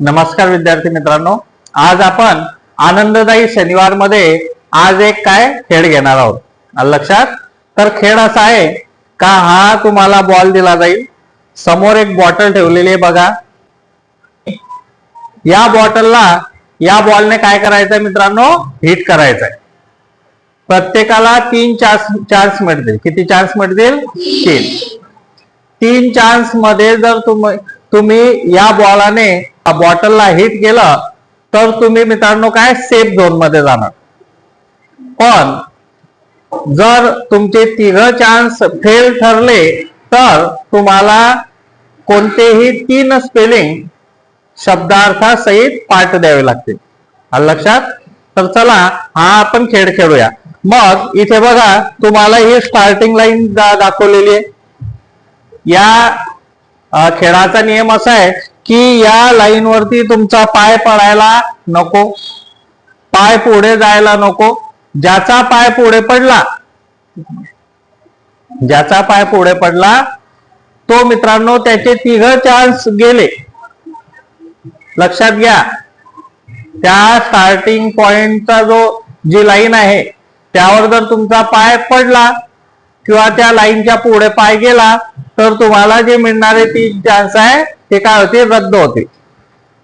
नमस्कार विद्यार्थी मित्रांनो. आज आपण आनंददायी शनिवारमध्ये आज एक काय खेळ घेणार आहोत. लक्षात? तर खेळ असा आहे का हा तुम्हाला बॉल दिला जाईल? समोर एक बॉटल ठेवलेली आहे बघा. या बॉटलला या बॉलने काय करायचंय मित्रांनो? हिट करायचंय. प्रत्येकाला तीन चान्स चान्स मिळतील. किती चान्स मिळतील? तीन तीन चान्समध्ये जर तुम्ही तुम्ही या बॉलाने बॉटलला हिट केलं तर तुम्ही मित्रांनो काय सेफ झोनमध्ये जाणार. पण जर तुमचे तिघ चान्स फेल ठरले तर तुम्हाला कोणतेही तीन स्पेलिंग शब्दार्थासहित पाठ द्यावे लागतील. लक्षात? तर चला हा आपण खेळ खेळूया. मग इथे बघा तुम्हाला ही स्टार्टिंग लाईन दाखवलेली आहे. या खेळाचा नियम असा आहे की या लाईनवरती तुमचा पाय पडायला नको. पाय पुढे जायला नको. ज्याचा पाय पुढे पडला ज्याचा पाय पुढे पडला तो मित्रांनो त्याचे तिघ चान्स गेले. लक्षात घ्या त्या स्टार्टिंग पॉइंटचा जो जी लाईन आहे त्यावर जर तुमचा पाय पडला किंवा त्या लाईनच्या पुढे पाय गेला तर तुम्हाला जे मिळणारे तीन चान्स आहे ते काय होते रद्द होते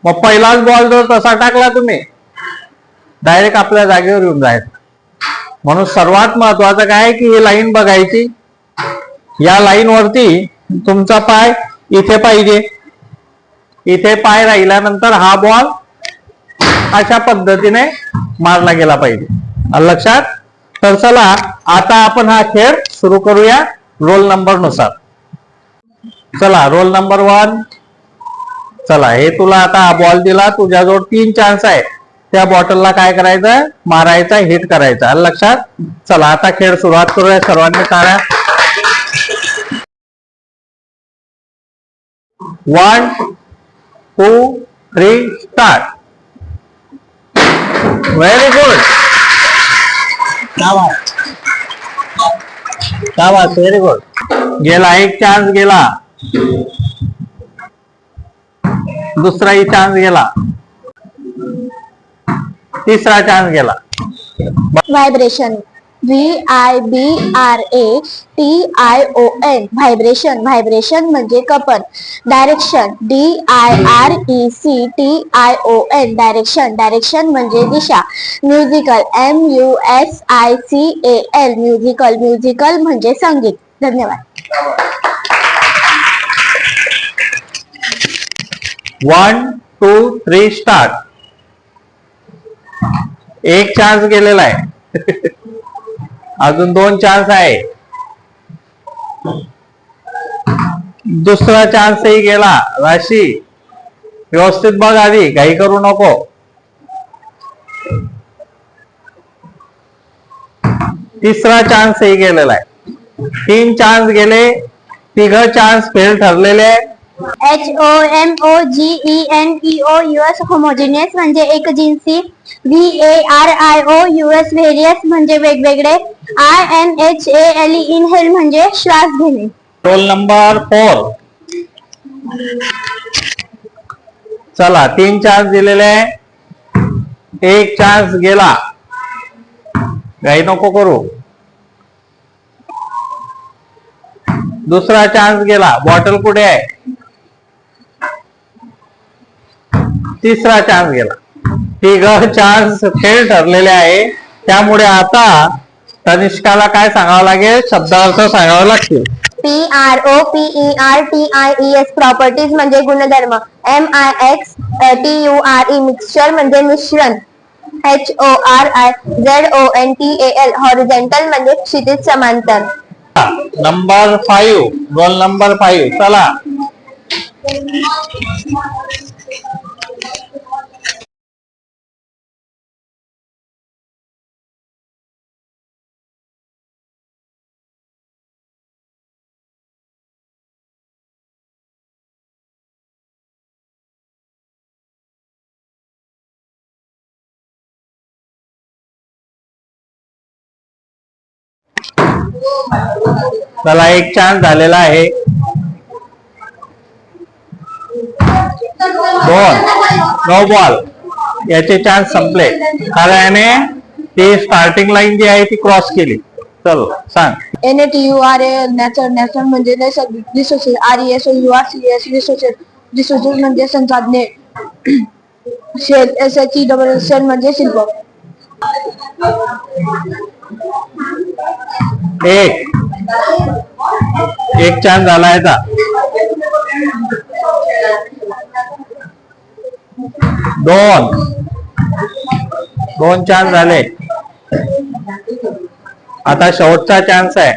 मग पहिलाच बॉल जर तसा टाकला तुम्ही डायरेक्ट आपल्या जागेवर येऊन जायचं म्हणून सर्वात महत्वाचं काय की ही लाईन बघायची. या लाईन वरती तुमचा पाय इथे पाहिजे. इथे पाय राहिल्यानंतर हा बॉल अशा पद्धतीने मारला गेला पाहिजे. लक्षात? तर चला आता आपण हा खेळ सुरू करूया. रोल नंबरनुसार. चला रोल नंबर वन चला हे तुला आता बॉल दिला तुझ्याजवळ तीन चान्स आहे त्या बॉटलला काय करायचं? मारायचा हिट करायचा. लक्षात? चला आता खेळ सुरुवात करूया सर्वांनी टाळ्या. One two three start very good very good गेला एक चान्स गेला. दुसराही चान्स गेला. तिसरा चान्स गेला. Vibration V I B R A T I O N vibration vibration म्हणजे कपन. Direction D I R E C T I O N direction direction म्हणजे दिशा. Musical M U S I C A L musical musical म्हणजे संगीत. धन्यवाद. One two three start एक chance गेलेला आहे. अजून दोन चान्स आहे. दुसरा चान्सही गेला. राशी व्यवस्थित बघ आधी. काही करू नको. तिसरा चान्सही गेलेला आहे. तीन चान्स गेले. तिघ चान्स फेल ठरलेले आहे H O M O G E N E O U S homogeneous म्हणजे एक जिन्सी V A R I O U S various म्हणजे वेगवेगळे I N H A L inhale म्हणजे श्वास घेणे. रोल नंबर फोर चला तीन चान्स दिलेले आहे. एक चान्स गेला. काही नको करू. दुसरा चान्स गेला. बॉटल कुठे आहे? तिसरा चान्स गेला. तिघ चान्स फेल ठरलेले आहे. त्यामुळे आता तनिष्काला काय सांगावं लागेल? शब्दार्थ सांगावं लागतील. P R O P E R T I E S properties म्हणजे गुणधर्म. M I X T U R E mixture म्हणजे मिश्रण. H O R I Z O N T A L horizontal म्हणजे क्षितिज समांतर. Number five roll number five चला. चला एक चान्स झालेला आहे. दोन नो बॉल याचे चान्स संपले. कारण याने ती स्टार्टिंग लाईन जी आहे ती क्रॉस केली. चलो सांग. N A T U R A nature nature म्हणजे नैसर्गिक resources R S O U R C S resources resources म्हणजे संसाधने. Shell S H E double shell म्हणजे शिल्प. एक. एक चान्स झाला याचा दोन. दोन चान्स झाले. आता शेवटचा चान्स आहे.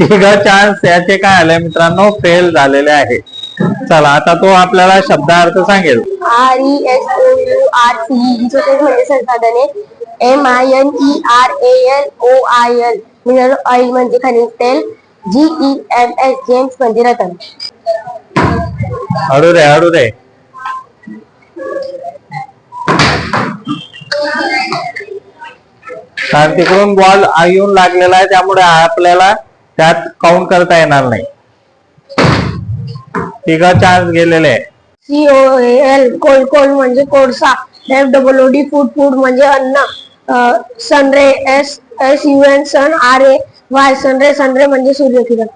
तिघ चान्स याचे काय आले मित्रांनो? फेल झालेले आहे. चला आता तो आपल्याला शब्दार्थ सांगेल. R E S R C resources म्हणजे संसाधने M I N E R A L O I L mineral oil म्हणजे खनिज तेल G E M S gems म्हणजे रतन. हळू रे हळू रे कारण तिकडून बॉल येऊन लागलेला आहे त्यामुळे आपल्याला त्यात काउंट करता येणार नाही. तिघा चान्स गेलेले. आहे C O L coal coal म्हणजे कोळसा. F double O D food food म्हणजे अन्न. Sunray S S U N sun R A Y sunray sunray म्हणजे सूर्यकिरण.